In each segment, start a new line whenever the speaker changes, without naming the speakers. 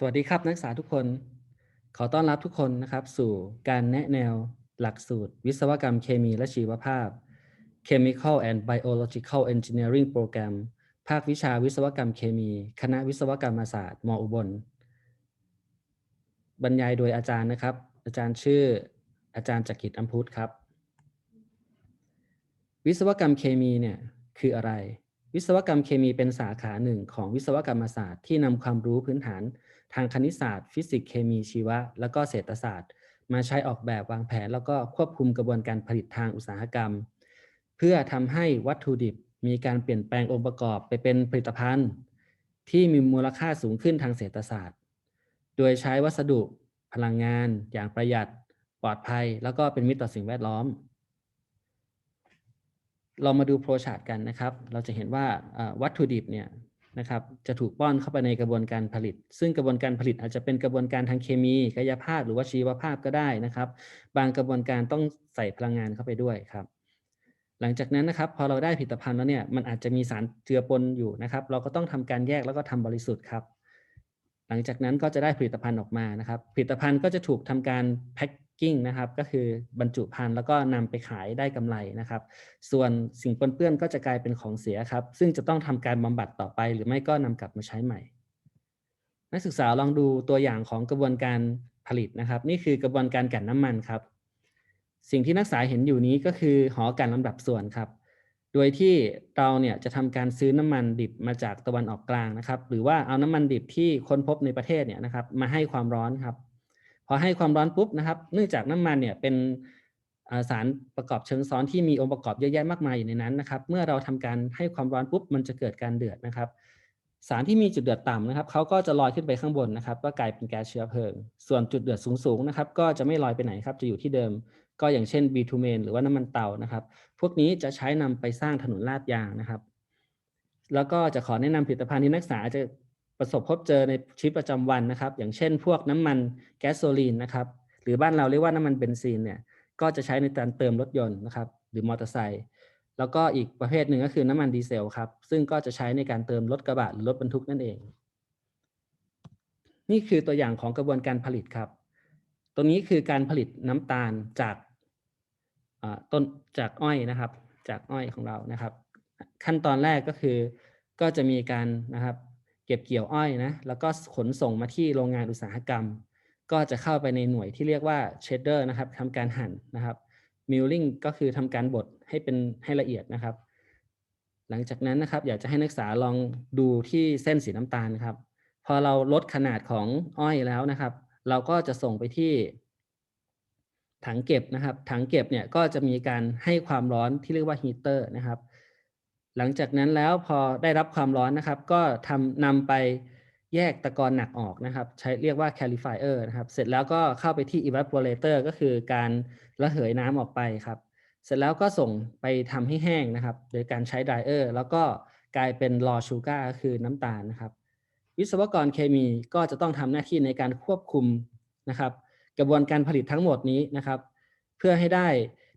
สวัสดีครับนักศึกษาทุกคน ขอต้อนรับทุกคนนะครับ สู่การแนะแนวหลักสูตร วิศวกรรมเคมีและชีวภาพ Chemical and Biological Engineering Program ภาควิชาวิศวกรรมเคมี คณะวิศวกรรมศาสตร์ มอุบล บรรยายโดยอาจารย์นะครับ อาจารย์ชื่ออาจารย์จักริดอัมพุทธครับ วิศวกรรมเคมีเนี่ยคืออะไร วิศวกรรมเคมีเป็นสาขาหนึ่งของวิศวกรรมศาสตร์ที่นำความรู้พื้นฐานทางคณิตศาสตร์ ฟิสิกส์เคมีชีวะ แล้วก็เศรษฐศาสตร์ มาใช้ออกแบบวางแผน แล้วก็ควบคุมกระบวนการผลิตทางอุตสาหกรรม เพื่อทำให้วัตถุดิบมีการเปลี่ยนแปลงองค์ประกอบไปเป็นผลิตภัณฑ์ ที่มีมูลค่าสูงขึ้นทางเศรษฐศาสตร์ โดยใช้วัสดุ พลังงาน อย่างประหยัด ปลอดภัย แล้วก็เป็นมิตรต่อสิ่งแวดล้อม เรามาดูโปรชาร์ตกันนะครับ เราจะเห็นว่าวัตถุดิบเนี่ยนะครับจะถูกป้อนเข้าไปในกระบวนการผลิต ซึ่งกระบวนการผลิตอาจจะเป็นกระบวนการทางเคมี กายภาพ หรือว่าชีวภาพก็ได้นะครับ บางกระบวนการต้องใส่พลังงานเข้าไปด้วยครับ หลังจากนั้นนะครับพอเราได้ผลิตภัณฑ์แล้วเนี่ยมันอาจจะมีสารเจือปนอยู่นะครับ เราก็ต้องทำการแยกแล้วก็ทำบริสุทธิ์ครับ หลังจากนั้นก็จะได้ผลิตภัณฑ์ออกมานะครับ ผลิตภัณฑ์ก็จะถูกทำการแพ็ค กิ้งนะครับก็คือบรรจุภัณฑ์แล้วก็นำไปขายได้กำไรนะครับ ส่วนสิ่งปนเปื้อนก็จะกลายเป็นของเสียครับ ซึ่งจะต้องทำการบำบัดต่อไป หรือไม่ก็นำกลับมาใช้ใหม่ นักศึกษาลองดูตัวอย่างของกระบวนการผลิตนะครับ นี่คือกระบวนการกั่นน้ำมันครับ สิ่งที่นักศึกษาเห็นอยู่นี้ก็คือหอการลำดับส่วนครับ โดยที่เราเนี่ยจะทำการซื้อน้ำมันดิบมาจากตะวันออกกลางนะครับ หรือว่าเอาน้ำมันดิบที่ค้นพบในประเทศเนี่ยนะครับมาให้ความร้อนครับ พอให้ความร้อนปุ๊บนะครับเนื่องจากน้ำมันเนี่ยเป็นสารประกอบเชิงซ้อนที่มีองค์ประกอบเยอะแยะมากมายอยู่ในนั้นนะครับ เมื่อเราทำการให้ความร้อนปุ๊บมันจะเกิดการเดือดนะครับ สารที่มีจุดเดือดต่ำนะครับเขาก็จะลอยขึ้นไปข้างบนนะครับ ก็กลายเป็นแก๊สเชื้อเพลิง ส่วนจุดเดือดสูงๆนะครับ ก็จะไม่ลอยไปไหนครับจะอยู่ที่เดิม ก็อย่างเช่นบีทูเมนหรือว่าน้ำมันเตานะครับ พวกนี้จะใช้นำไปสร้างถนนลาดยางนะครับ แล้วก็จะขอแนะนำผลิตภัณฑ์ที่นักศึกษาจะ ประสบพบเจอในชีวิตประจำวันนะครับ อย่างเช่น พวกน้ำมันแก๊สโซลีนนะครับ หรือบ้านเราเรียกว่าน้ำมันเบนซินเนี่ย ก็จะใช้ในการเติมรถยนต์นะครับ หรือมอเตอร์ไซค์แล้วก็อีกประเภทหนึ่งก็คือน้ำมันดีเซลครับ ซึ่งก็จะใช้ในการเติมรถกระบะหรือรถบรรทุกนั่นเอง นี่คือตัวอย่างของกระบวนการผลิตครับตรงนี้คือการผลิตน้ำตาลจากต้นจากอ้อยนะครับ จากอ้อยของเรานะครับ ขั้นตอนแรกก็คือก็จะมีการนะครับ เก็บเกี่ยวอ้อยนะแล้วก็ขนส่งมาที่โรงงานอุตสาหกรรม ก็จะเข้าไปในหน่วยที่เรียกว่าเชดเดอร์นะครับทำการหั่นนะครับมิลลิ่งก็คือทำการบดให้เป็นให้ละเอียดนะครับ หลังจากนั้นนะครับ อยากจะให้นักศึกษาลองดูที่เส้นสีน้ำตาลครับ พอเราลดขนาดของอ้อยแล้วนะครับ เราก็จะส่งไปที่ถังเก็บนะครับ ถังเก็บเนี่ยก็จะมีการให้ความร้อนที่เรียกว่าฮีเตอร์นะครับ หลังจากนั้นแล้วพอได้รับความร้อนนะครับ ก็ทำนำไปแยกตะกอนหนักออกนะครับ ใช้เรียกว่า califier นะครับ เสร็จแล้วก็เข้าไปที่ evaporator ก็คือการระเหยน้ำออกไปครับ เสร็จแล้วก็ส่งไปทำให้แห้งนะครับ โดยการใช้ dryer แล้วก็กลายเป็น raw sugar ก็คือน้ำตาลนะครับ วิศวกรเคมีก็จะต้องทำหน้าที่ในการควบคุมนะครับ กระบวนการผลิตทั้งหมดนี้นะครับ เพื่อให้ได้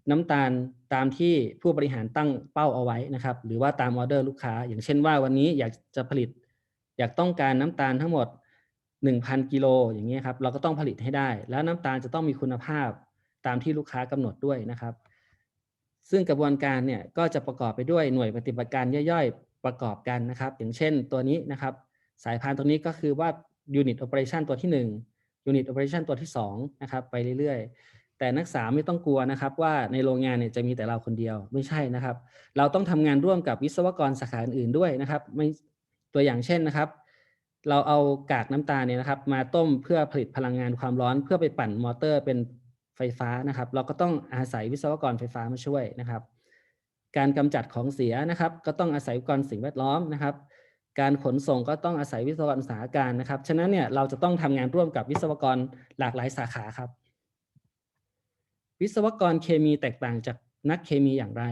น้ำตาล ตามที่ผู้บริหารตั้งเป้าเอาไว้นะครับ หรือว่าตามออเดอร์ลูกค้า อย่างเช่นว่าวันนี้อยากจะผลิต อยากต้องการน้ำตาลทั้งหมด 1,000 กิโลอย่างนี้ครับเราก็ต้องผลิตให้ได้ แล้วน้ำตาลจะต้องมีคุณภาพตามที่ลูกค้ากำหนดด้วยนะครับ ซึ่งกระบวนการเนี่ยก็จะประกอบไปด้วยหน่วยปฏิบัติการย่อยๆ ประกอบกันนะครับ อย่างเช่นตัวนี้นะครับ สายพานตรงนี้ก็คือว่า Unit Operation ตัวที่ 1 Unit Operation ตัวที่2นะครับไปเรื่อยๆ แต่นักศึกษาไม่ต้องกลัวนะครับว่าในโรงงานเนี่ยจะมีแต่เราคนเดียวไม่ใช่นะครับ เราต้องทำงานร่วมกับวิศวกรสาขาอื่นๆด้วยนะครับไม่ตัวอย่างเช่นนะครับ เราเอากากน้ำตาลเนี่ยนะครับ มาต้มเพื่อผลิตพลังงานความร้อนเพื่อไปปั่นมอเตอร์เป็นไฟฟ้านะครับ เราก็ต้องอาศัยวิศวกรไฟฟ้ามาช่วยนะครับ การกำจัดของเสียนะครับ ก็ต้องอาศัยอุปกรณ์สิ่งแวดล้อมนะครับ การขนส่งก็ต้องอาศัยวิศวกรอุตสาหการนะครับฉะนั้นเนี่ยเราจะต้องทำงานร่วมกับวิศวกรหลากหลายสาขาครับ วิศวกรเคมีแตกต่างจากนักเคมีอย่างไร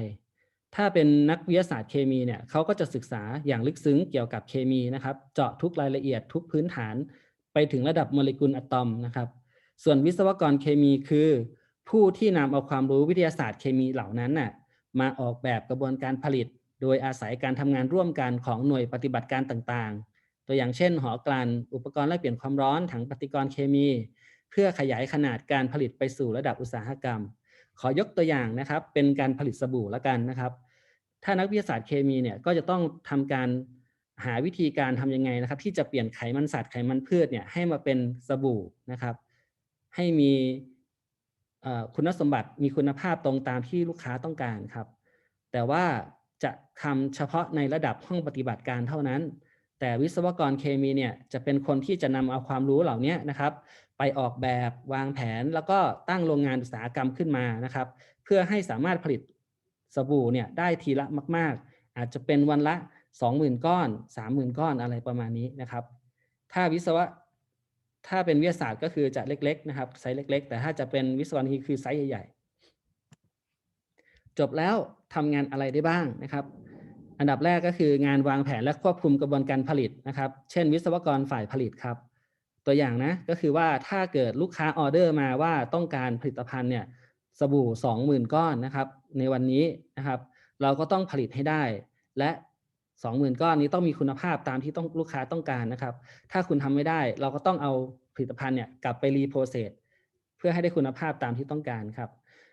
ถ้าเป็นนักวิทยาศาสตร์เคมีเนี่ยเขาก็จะศึกษาอย่างลึกซึ้งเกี่ยวกับเคมีนะครับ เจาะทุกรายละเอียดทุกพื้นฐาน ไปถึงระดับโมเลกุลอะตอมนะครับ ส่วนวิศวกรเคมีคือ ผู้ที่นำเอาความรู้วิทยาศาสตร์เคมีเหล่านั้นน่ะมาออกแบบกระบวนการผลิต โดยอาศัยการทำงานร่วมกันของหน่วยปฏิบัติการต่างๆ ตัวอย่างเช่น หอกลั่นอุปกรณ์แลกเปลี่ยนความร้อนถังปฏิกรณ์เคมี เพื่อขยายขนาดการผลิตไปสู่ระดับอุตสาหกรรม ขอยกตัวอย่างนะครับ เป็นการผลิตสบู่ละกันนะครับ ถ้านักวิทยาศาสตร์เคมีเนี่ยก็จะต้องทำการหาวิธีการทำยังไงนะครับ ที่จะเปลี่ยนไขมันสัตว์ไขมันพืชเนี่ยให้มาเป็นสบู่นะครับ ให้มีคุณสมบัติมีคุณภาพตรงตามที่ลูกค้าต้องการครับ แต่ว่าจะทำเฉพาะในระดับห้องปฏิบัติการเท่านั้น แต่วิศวกรเคมีเนี่ยจะเป็นคนที่จะนำเอาความรู้เหล่านี้นะครับ ไปออกแบบวางแผนแล้วก็ตั้งโรงงานอุตสาหกรรมขึ้นมานะครับ เพื่อให้สามารถผลิตสบู่เนี่ยได้ทีละมาก ๆ อาจจะเป็นวันละ 20,000 ก้อน 30,000 ก้อนอะไรประมาณนี้นะครับ ถ้าวิศวะถ้าเป็นวิทยาศาสตร์ก็คือจะเล็ก ๆ นะครับไซส์เล็ก ๆ แต่ถ้าจะเป็นวิศวกรคือไซส์ใหญ่ๆจบแล้วทำงานอะไรได้บ้างนะครับ อันดับแรกก็คืองานวางแผนและควบคุมกระบวนการผลิตนะครับ เช่น วิศวกรฝ่ายผลิตครับ ตัวอย่างนะก็คือว่าถ้าเกิดลูกค้าออเดอร์มาว่าต้องการผลิตภัณฑ์เนี่ยสบู่ 20,000 ก้อนนะครับ ในวันนี้นะครับ เราก็ต้องผลิตให้ได้ และ 20,000 ก้อนนี้ต้องมีคุณภาพตามที่ต้องลูกค้าต้องการนะครับ ถ้าคุณทำไม่ได้เราก็ต้องเอาผลิตภัณฑ์เนี่ยกลับไปรีโปรเซสเพื่อให้ได้คุณภาพตามที่ต้องการครับ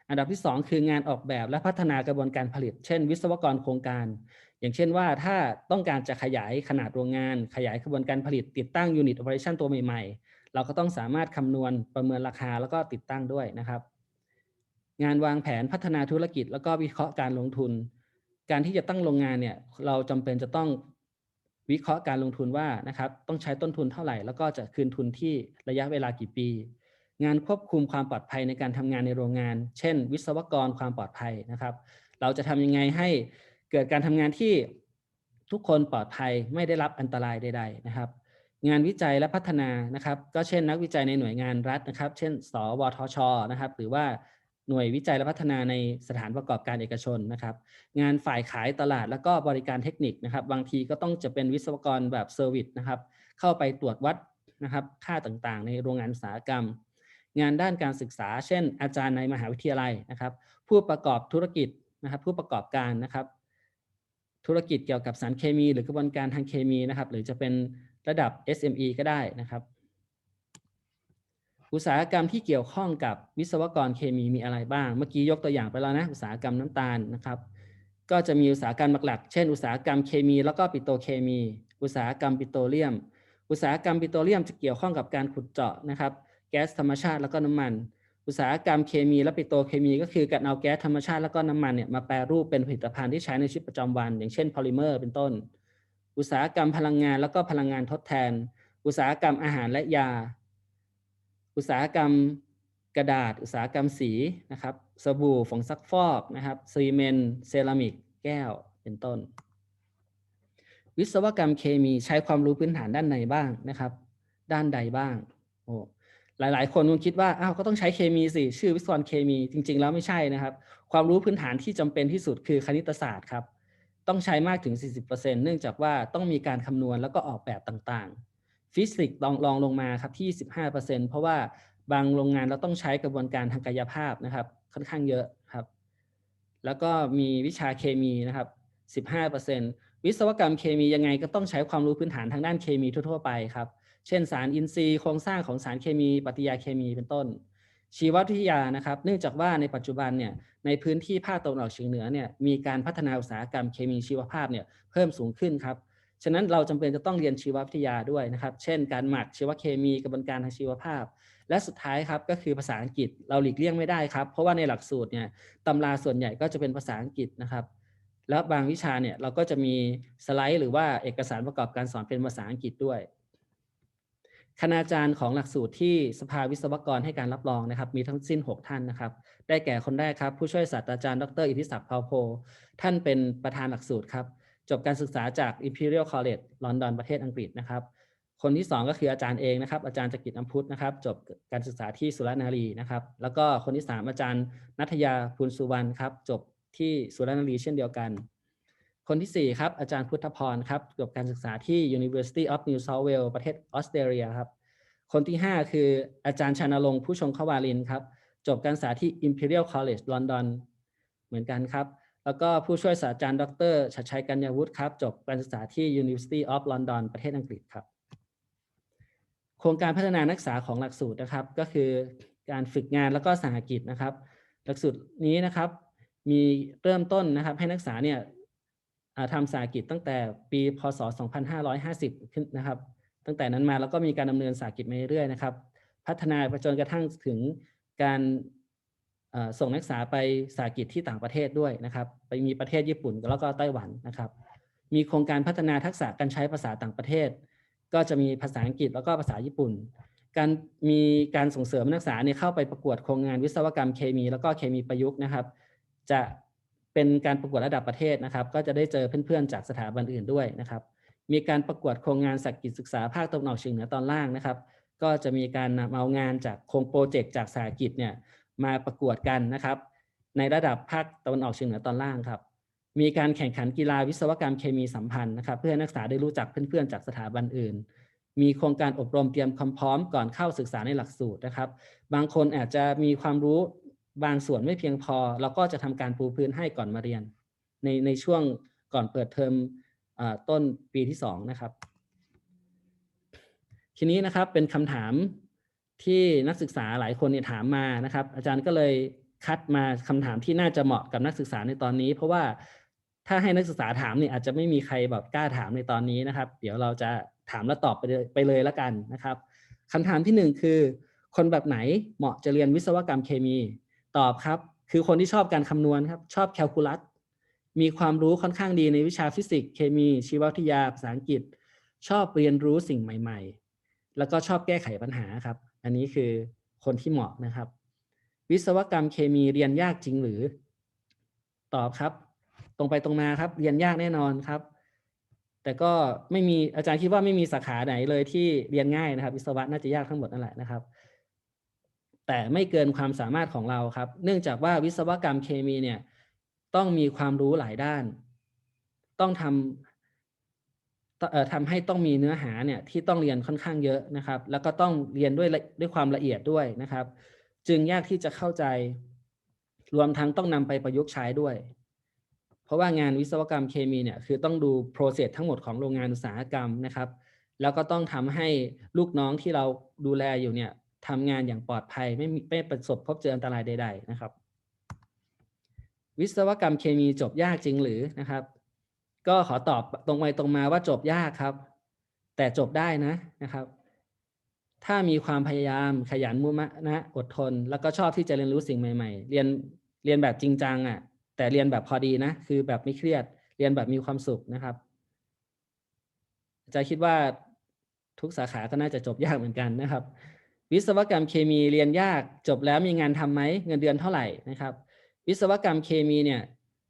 อันดับที่ 2 คืองานออกแบบและพัฒนากระบวนการผลิต เช่น วิศวกรโครงการ อย่างเช่นว่าถ้าต้องการจะขยายขนาดโรงงาน ขยายกระบวนการผลิตติดตั้งยูนิต operation ตัวใหม่ๆ เราก็ต้องสามารถคำนวณประเมินราคาแล้วก็ติดตั้งด้วยนะครับ งานวางแผนพัฒนาธุรกิจ แล้วก็วิเคราะห์การลงทุน การที่จะตั้งโรงงานเนี่ยเราจำเป็นจะต้องวิเคราะห์การลงทุนว่านะครับต้องใช้ต้นทุนเท่าไหร่ แล้วก็จะคืนทุนที่ระยะเวลากี่ปี งานควบคุมความปลอดภัยในการทำงานในโรงงาน เช่น วิศวกรความปลอดภัยนะครับ เราจะทำยังไงให้ เกิดการทำงานที่ทุกคนปลอดภัยไม่ได้รับอันตรายใด ๆ นะครับ งานวิจัยและพัฒนานะครับ ก็เช่นนักวิจัยในหน่วยงานรัฐนะครับ เช่น สวทชนะครับ หรือว่าหน่วยวิจัยและพัฒนาในสถานประกอบการเอกชนนะครับ งานฝ่ายขายตลาดแล้วก็บริการเทคนิคนะครับ บางทีก็ต้องจะเป็นวิศวกรแบบเซอร์วิสนะครับ เข้าไปตรวจวัดนะครับ ค่าต่างๆ ในโรงงานอุตสาหกรรม งานด้านการศึกษา เช่น อาจารย์ในมหาวิทยาลัยนะครับ ผู้ประกอบธุรกิจนะครับ ผู้ประกอบการนะครับ ธุรกิจเกี่ยวกับสารเคมี หรือกระบวนการทางเคมีนะครับ หรือจะเป็นระดับ SME ก็ได้นะครับ อุตสาหกรรมที่เกี่ยวข้องกับวิศวกรเคมีมีอะไรบ้าง เมื่อกี้ยกตัวอย่างไปแล้วนะ อุตสาหกรรมน้ำตาลนะครับ ก็จะมีอุตสาหกรรมหลักๆ เช่น อุตสาหกรรมเคมี แล้วก็ปิโตเคมี อุตสาหกรรมปิโตรเลียม อุตสาหกรรมปิโตรเลียมจะเกี่ยวข้องกับการขุดเจาะนะครับ แก๊สธรรมชาติแล้วก็น้ำมัน อุตสาหกรรมเคมีและปิโตรเคมี ก็คือการเอาแก๊สธรรมชาติแล้วก็น้ำมันเนี่ยมาแปรรูปเป็นผลิตภัณฑ์ที่ใช้ในชีวิตประจำวัน อย่างเช่นโพลิเมอร์เป็นต้น อุตสาหกรรมพลังงานแล้วก็พลังงานทดแทน อุตสาหกรรมอาหารและยา อุตสาหกรรมกระดาษ อุตสาหกรรมสีนะครับสบู่ผงซักฟอกนะครับซีเมนต์เซรามิก แก้วเป็นต้น วิศวกรรมเคมีใช้ความรู้พื้นฐานด้านไหนบ้างนะครับ ด้านใดบ้างโอ้ หลาย ๆ คนคงคิดว่าอ้าวก็ต้องใช้เคมีสิชื่อวิศวกรเคมีจริง ๆ แล้วไม่ใช่นะครับ ความรู้พื้นฐานที่จำเป็นที่สุดคือคณิตศาสตร์ครับต้องใช้มากถึง 40%เนื่องจากว่าต้องมีการคำนวณแล้วก็ออกแบบต่างๆ ฟิสิกส์ลองลองลงมาครับที่ 15%เพราะว่าบางโรงงานเราต้องใช้กระบวนการทางกายภาพนะครับ ค่อนข้างเยอะครับ แล้วก็มีวิชาเคมีนะครับ 15%วิศวกรรมเคมียังไงก็ต้องใช้ความรู้พื้นฐานทางด้านเคมีทั่ว ๆ ไปครับ เช่นสารอินทรีย์โครงสร้างของสารเคมี ปฏิกิริยาเคมีเป็นต้น ชีววิทยานะครับ เนื่องจากว่าในปัจจุบันเนี่ยในพื้นที่ภาคตะวันออกเฉียงเหนือเนี่ยมีการพัฒนาอุตสาหกรรมเคมีชีวภาพเนี่ยเพิ่มสูงขึ้นครับฉะนั้นเราจำเป็นจะต้องเรียนชีววิทยาด้วยนะครับ เช่น การหมักชีวเคมีกระบวนการทางชีวภาพ และสุดท้ายครับก็คือภาษาอังกฤษเราหลีกเลี่ยงไม่ได้ครับ เพราะว่าในหลักสูตรเนี่ยตำราส่วนใหญ่ก็จะเป็นภาษาอังกฤษนะครับ แล้วบางวิชาเนี่ยเราก็จะมีสไลด์หรือว่าเอกสารประกอบการสอนเป็นภาษาอังกฤษด้วย คณาจารย์ของหลักสูตรที่สภาวิศวกรให้การรับรองนะครับ มีทั้งสิ้น 6 ท่านนะครับ ได้แก่คนแรกครับ ผู้ช่วยศาสตราจารย์ดรอิทธิศักดิ์เผาโพ ท่านเป็นประธานหลักสูตรครับ จบการศึกษาจาก Imperial College ลอนดอนประเทศอังกฤษนะครับ คนที่ 2 ก็คืออาจารย์เองนะครับ อาจารย์จักริดอัมพุทธนะครับ จบการศึกษาที่สุรนารีนะครับ แล้วก็คนที่ 3 อาจารย์นัทยาภูลสุวรรณครับ จบที่สุรนารีเช่นเดียวกัน คนที่ 4 ครับ อาจารย์พุทธพรครับจบการศึกษาที่ University of New South Wales ประเทศออสเตรเลียครับ คนที่ 5 คืออาจารย์ชานรงค์ผู้ชงขวาลินครับ จบการศึกษาที่ Imperial College ลอนดอนเหมือนกันครับ แล้วก็ผู้ช่วยศาสตราจารย์ ดรชัดชัยกัญญาวุฒิครับ จบการศึกษาที่ University of London ประเทศอังกฤษครับ โครงการพัฒนานักศึกษาของหลักสูตรนะครับ ก็คือการฝึกงานแล้วก็สหกิจนะครับ หลักสูตรนี้นะครับมีเริ่มต้นนะครับให้นักศึกษาเนี่ย ทำสาหกิจตั้งแต่ปีพศ 2550 ขึ้นนะครับ ตั้งแต่นั้นมาแล้วก็มีการดำเนินสาหกิจมาเรื่อยๆนะครับ พัฒนาไปจนกระทั่งถึงการส่งนักศึกษาไปสาหกิจที่ต่างประเทศด้วยนะครับ ไปมีประเทศญี่ปุ่นแล้วก็ไต้หวันนะครับ มีโครงการพัฒนาทักษะการใช้ภาษาต่างประเทศ ก็จะมีภาษาอังกฤษแล้วก็ภาษาญี่ปุ่น การมีการส่งเสริมนักศึกษาเนี่ยเข้าไปประกวดโครงงานวิศวกรรมเคมี แล้วก็เคมีประยุกต์นะครับ จะ เป็นการประกวดระดับประเทศนะครับ ก็จะได้เจอเพื่อนๆจากสถาบันอื่นด้วยนะครับ มีการประกวดโครงงานสักกิจศึกษาภาคตะวันออกเฉียงเหนือตอนล่างนะครับ ก็จะมีการนำเอางานจากโครงโปรเจกต์จากสากิจเนี่ยมาประกวดกันนะครับ ในระดับภาคตะวันออกเฉียงเหนือตอนล่างครับ มีการแข่งขันกีฬาวิศวกรรมเคมีสัมพันธ์นะครับ เพื่อนักศึกษาได้รู้จักเพื่อนๆจากสถาบันอื่นมีโครงการอบรมเตรียมความพร้อมก่อนเข้าศึกษาในหลักสูตรนะครับ บางคนอาจจะมีความรู้ บางส่วนไม่เพียงพอ เราก็จะทำการปูพื้นให้ก่อนมาเรียน ในในช่วงก่อนเปิดเทอมอต้นปีที่สองนะครับ ทีนี้นะครับเป็นคำถามที่นักศึกษาหลายคนเนี่ยถามมานะครับ อาจารย์ก็เลยคัดมาคำถามที่น่าจะเหมาะกับนักศึกษาในตอนนี้ เพราะว่าถ้าให้นักศึกษาถามเนี่ยอาจจะไม่มีใครแบบกล้าถามในตอนนี้นะครับ เดี๋ยวเราจะถามแล้วตอบไปเลยไปเลยล้วกันนะครับคำถามที่หนึ่งคือ คนแบบไหนเหมาะจะเรียนวิศวกรรมเคมี ตอบครับ คือคนที่ชอบการคำนวณครับ ชอบแคลคูลัส มีความรู้ค่อนข้างดีในวิชาฟิสิกส์เคมี ชีววิทยา ภาษาอังกฤษ ชอบเรียนรู้สิ่งใหม่ ๆ แล้วก็ชอบแก้ไขปัญหาครับ อันนี้คือคนที่เหมาะนะครับ วิศวกรรมเคมีเรียนยากจริงหรือ ตอบครับ ตรงไปตรงมาครับ เรียนยากแน่นอนครับ แต่ก็ไม่มีอาจารย์คิดว่าไม่มีสาขาไหนเลยที่เรียนง่ายนะครับ วิศวะน่าจะยากทั้งหมดนั่นแหละนะครับ แต่ไม่เกินความสามารถของเราครับ เนื่องจากว่าวิศวกรรมเคมีเนี่ยต้องมีความรู้หลายด้าน ต้องทำเอ่อทำให้ต้องมีเนื้อหาเนี่ยที่ต้องเรียนค่อนข้างเยอะนะครับ แล้วก็ต้องเรียนด้วยด้วยความละเอียดด้วยนะครับ จึงยากที่จะเข้าใจ รวมทั้งต้องนำไปประยุกต์ใช้ด้วย เพราะว่างานวิศวกรรมเคมีเนี่ยคือต้องดู process ทั้งหมดของโรงงานอุตสาหกรรมนะครับ แล้วก็ต้องทำให้ลูกน้องที่เราดูแลอยู่เนี่ย ทำงานอย่างปลอดภัยไม่มีไม่ประสบพบเจออันตรายใด ๆ นะครับ วิศวกรรมเคมีจบยากจริงหรือนะครับ ก็ขอตอบตรงไปตรงมาว่าจบยากครับ แต่จบได้นะนะครับ ถ้ามีความพยายามขยันมุมะนะอดทน แล้วก็ชอบที่จะเรียนรู้สิ่งใหม่ๆ เรียนเรียนแบบจริงจังอะ แต่เรียนแบบพอดีนะ คือแบบไม่เครียด เรียนแบบมีความสุขนะครับจะคิดว่าทุกสาขาก็น่าจะจบยากเหมือนกันนะครับ วิศวกรรมเคมีเรียนยากจบแล้วมีงานทำไหมเงินเดือนเท่าไหร่นะครับ วิศวกรรมเคมีเนี่ย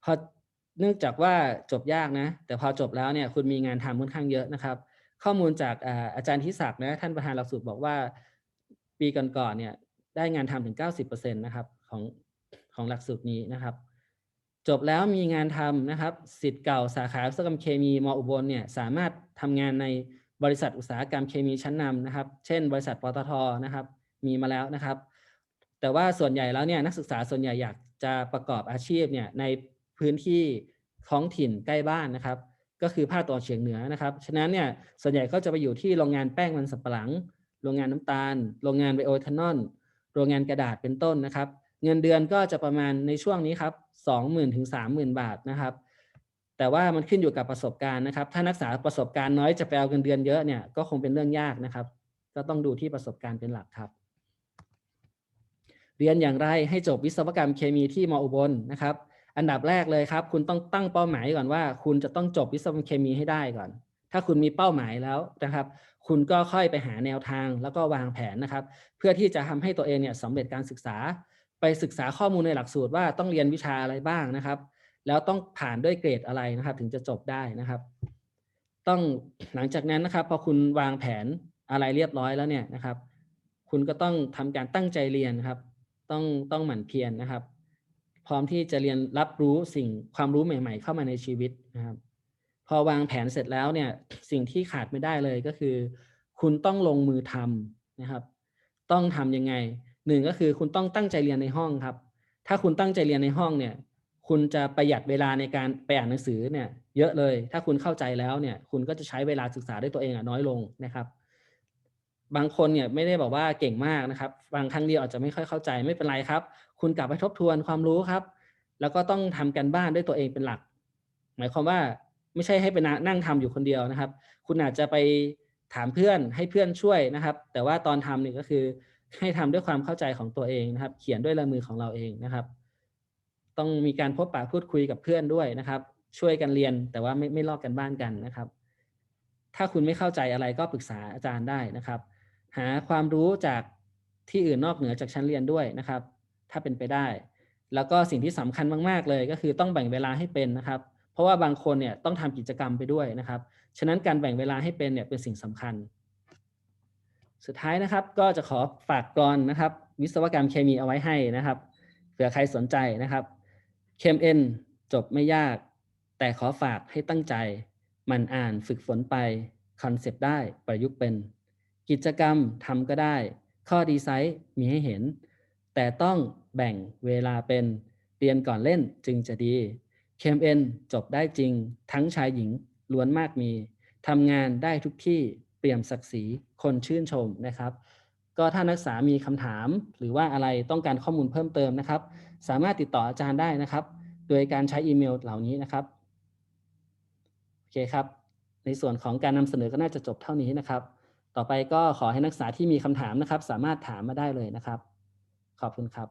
พอเนื่องจากว่าจบยากนะ แต่พอจบแล้วเนี่ยคุณมีงานทำค่อนข้างเยอะนะครับ ข้อมูลจากอาจารย์ทิศักดิ์นะท่านประธานหลักสูตรบอกว่าปีก่อนๆเนี่ยได้งานทำถึง 90%นะครับของของหลักสูตรนี้นะครับ จบแล้วมีงานทำนะครับสิทธิ์เก่าสาขาวิศวกรรมเคมีมอุบลเนี่ยสามารถทำงานใน บริษัทอุตสาหกรรมเคมีชั้นนำนะครับ เช่น บริษัทปตทนะครับ มีมาแล้วนะครับ แต่ว่าส่วนใหญ่แล้วเนี่ยนักศึกษาส่วนใหญ่อยากจะประกอบอาชีพเนี่ยในพื้นที่ท้องถิ่นใกล้บ้านนะครับ ก็คือภาคตะวันออกเฉียงเหนือนะครับ ฉะนั้นเนี่ยส่วนใหญ่ก็จะไปอยู่ที่โรงงานแป้งมันสำปะหลัง โรงงานน้ำตาล โรงงานไบโอเทานอลโรงงานกระดาษเป็นต้นนะครับ เงินเดือนก็จะประมาณในช่วงนี้ครับสองหมื่นถึงสามหมื่นบาทนะครับ แต่ว่ามันขึ้นอยู่กับประสบการณ์นะครับ ถ้านักศึกษาประสบการณ์น้อยจะไปเอาเงินเดือนเยอะเนี่ยก็คงเป็นเรื่องยากนะครับ ก็ต้องดูที่ประสบการณ์เป็นหลักครับ เรียนอย่างไรให้จบวิศวกรรมเคมีที่มอุบลนะครับ อันดับแรกเลยครับ คุณต้องตั้งเป้าหมายก่อนว่า คุณจะต้องจบวิศวกรรมเคมีให้ได้ก่อน ถ้าคุณมีเป้าหมายแล้วนะครับ คุณก็ค่อยไปหาแนวทางแล้วก็วางแผนนะครับ เพื่อที่จะทำให้ตัวเองเนี่ยสำเร็จการศึกษา ไปศึกษาข้อมูลในหลักสูตรว่าต้องเรียนวิชาอะไรบ้างนะครับ แล้วต้องผ่านด้วยเกรดอะไรนะครับ ถึงจะจบได้นะครับ ต้องหลังจากนั้นนะครับ พอคุณวางแผนอะไรเรียบร้อยแล้วเนี่ยนะครับ คุณก็ต้องทำการตั้งใจเรียนครับ ต้องต้องหมั่นเพียรนะครับ พร้อมที่จะเรียนรับรู้สิ่งความรู้ใหม่ ๆ เข้ามาในชีวิตนะครับ พอวางแผนเสร็จแล้วเนี่ยสิ่งที่ขาดไม่ได้เลยก็คือ คุณต้องลงมือทำนะครับ ต้องทำยังไงหนึ่งก็คือคุณต้องตั้งใจเรียนในห้องครับ ถ้าคุณตั้งใจเรียนในห้องเนี่ย คุณจะประหยัดเวลาในการไปอ่านหนังสือเนี่ยเยอะเลย ถ้าคุณเข้าใจแล้วเนี่ยคุณก็จะใช้เวลาศึกษาด้วยตัวเองอะน้อยลงนะครับ บางคนเนี่ยไม่ได้บอกว่าเก่งมากนะครับ บางครั้งเดียวอาจจะไม่ค่อยเข้าใจไม่เป็นไรครับ คุณกลับไปทบทวนความรู้ครับ แล้วก็ต้องทำกันบ้านด้วยตัวเองเป็นหลัก หมายความว่าไม่ใช่ให้ไปนั่งทำอยู่คนเดียวนะครับ คุณอาจจะไปถามเพื่อนให้เพื่อนช่วยนะครับ แต่ว่าตอนทำเนี่ยก็คือให้ทำด้วยความเข้าใจของตัวเองนะครับ เขียนด้วยลายมือของเราเองนะครับ ต้องมีการพบปะพูดคุยกับเพื่อนด้วยนะครับ ช่วยกันเรียนแต่ว่าไม่ไม่ลอกกันบ้านกันนะครับ ถ้าคุณไม่เข้าใจอะไรก็ปรึกษาอาจารย์ได้นะครับ หาความรู้จากที่อื่นนอกเหนือจากชั้นเรียนด้วยนะครับ ถ้าเป็นไปได้ แล้วก็สิ่งที่สำคัญมาก ๆ เลยก็คือต้องแบ่งเวลาให้เป็นนะครับ เพราะว่าบางคนเนี่ยต้องทำกิจกรรมไปด้วยนะครับ ฉะนั้นการแบ่งเวลาให้เป็นเนี่ยเป็นสิ่งสำคัญ สุดท้ายนะครับก็จะขอฝากกรอนนะครับ วิศวกรรมเคมีเอาไว้ให้นะครับเผื่อใครสนใจนะครับ เคมเอ็นจบไม่ยาก แต่ขอฝากให้ตั้งใจ มันอ่านฝึกฝนไปคอนเซปต์ได้ประยุกต์เป็น กิจกรรมทำก็ได้ ข้อดีไซน์มีให้เห็น แต่ต้องแบ่งเวลาเป็นเรียนก่อนเล่นจึงจะดีเคมเอ็นจบได้จริง ทั้งชายหญิงล้วนมากมีทำงานได้ทุกที่เปี่ยมศักดิ์ศรีคนชื่นชมนะครับ ก็ถ้านักศึกษามีคำถามหรือว่าอะไรต้องการข้อมูลเพิ่มเติมนะครับ สามารถติดต่ออาจารย์ได้นะครับ โดยการใช้อีเมลเหล่านี้นะครับโอเคครับ ในส่วนของการนำเสนอก็น่าจะจบเท่านี้นะครับ ต่อไปก็ขอให้นักศึกษาที่มีคำถามนะครับ สามารถถามมาได้เลยนะครับ ขอบคุณครับ